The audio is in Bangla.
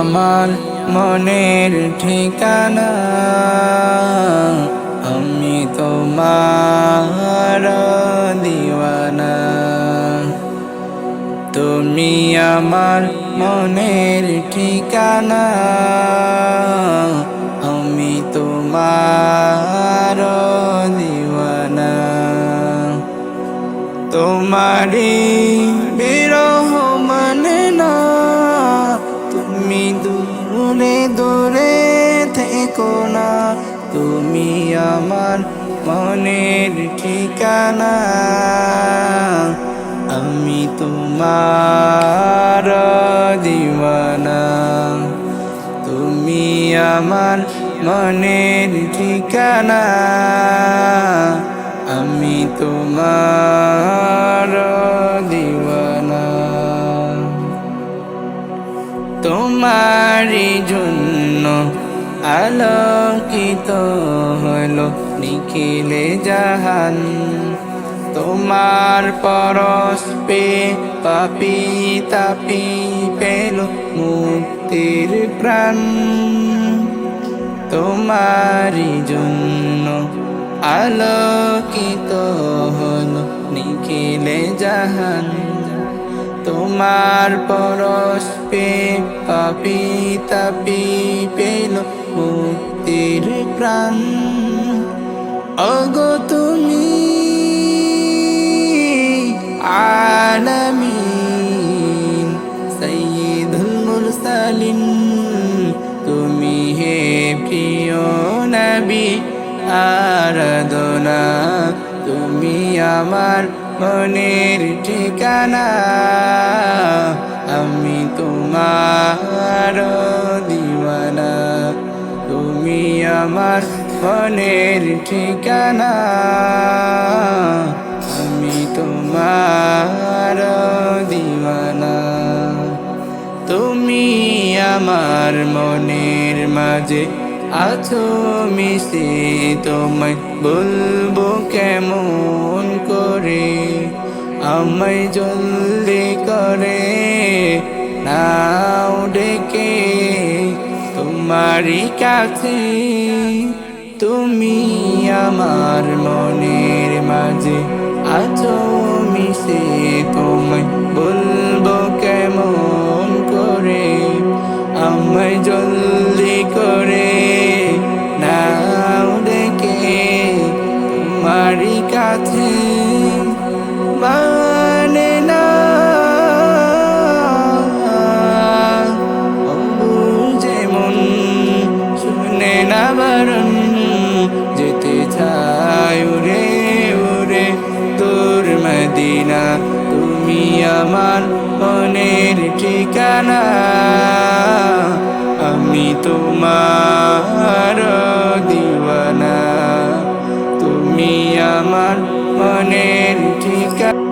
আমার মনের ঠিকানা, আমি তোমার দিওয়ানা। তুমি আমার মনের ঠিকানা, আমি তোমার দিওয়ানা। তোমারি বিরহ মানে না দূরে দূরে থেকো না। তুমি আমার মনের ঠিকানা। আমি তোমার দিওয়ানা। তুমি আমার মনের ঠিকানা। তোমারই জন্য আলোকিত হলো নিখিলে জাহান। তোমার পরশ পে পাপি তাপি পেল মুক্তির প্রাণ। তোমারই জন্য আলোকিত হলো নিখিলে জাহান। তোমার পরশ পে পাপি তাপি পেল মুক্তির প্রাণ। অগো তুমি আলামিন, সৈয়দুল মুরসালিন, তুমি হে প্রিয় নবী, আরাধনা, তুমি আমার মনের ঠিকানা। তোমার দিওয়ানা তুমি আমার মনের ঠিকানা। আমি তোমার দিওয়ানা। তুমি আমার মনের মাঝে আছো মিশে, তোমায় বলব কেমন করে? আমায় জলদি তোমারই কাছে তুমি আমার মনের মাঝে আছো মিশে তোমায় আমার মনের ঠিকানা আমি তোমার দিওয়ানা। তুমি আমার মনের ঠিকানা